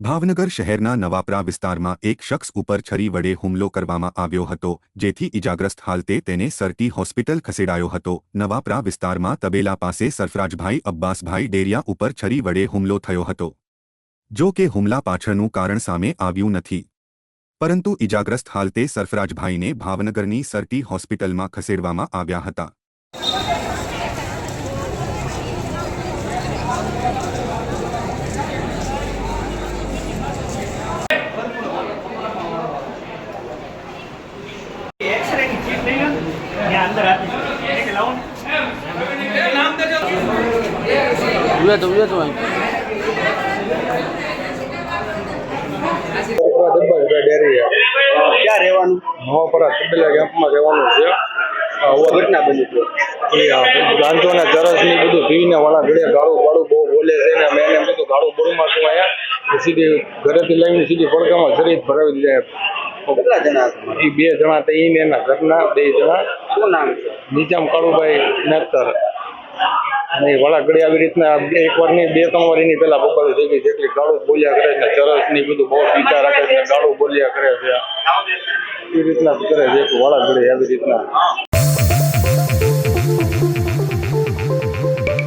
ભાવનગર શહેરના નવાપરા વિસ્તારમાં એક શખ્સ ઉપર છરી વડે હુમલો કરવામાં આવ્યો હતો, જેથી ઇજાગ્રસ્ત હાલતે તેને સરટી હોસ્પિટલ ખસેડાયો હતો. નવાપરા વિસ્તારમાં તબેલા પાસે સરફરાજભાઈ અબ્બાસભાઈ ડેરિયા ઉપર છરી વડે હુમલો થયો હતો. જો કે હુમલા પાછળનું કારણ સામે આવ્યું નથી. પરંતુ ઇજાગ્રસ્ત હાલતે સરફરાજભાઈને ભાવનગરની સરટી હોસ્પિટલમાં ખસેડવામાં આવ્યા હતા. ઉભે તો ઉભે તો અહીં નવાપરા દરબાર ડેરી ક્યાં રહેવાનું નવાપરા તબેલા કેમ્પમાં રહેવાનું છે ઘટના બની છે ગાંધોના ચરસ ને બધું પીને વાળા ગાળું બાળું બહુ બોલે છે ને મેં એને બધું ગાળું બળું શું સીધી ઘરેથી લઈને સીધી પડકામાં શરીર ભરાવી દીધા કેટલા જણા એ બે જણા તો ઈને એના ઘરના બે જણા. શું નામ છે? નીચામ કાળુભાઈ નક્કર. અને એ વાળા ઘડી આવી રીતના એક વાર નહીં બે ત્રણ વાર એની પેલા બપોરે ગઈ, જેટલી ગાળું બોલ્યા કરે છે, ચરસની બધું બહુ વિચાર રાખે છે, ગાળું બોલ્યા કરે છે. એ રીતના કરે છે ઘડી આવી રીતના.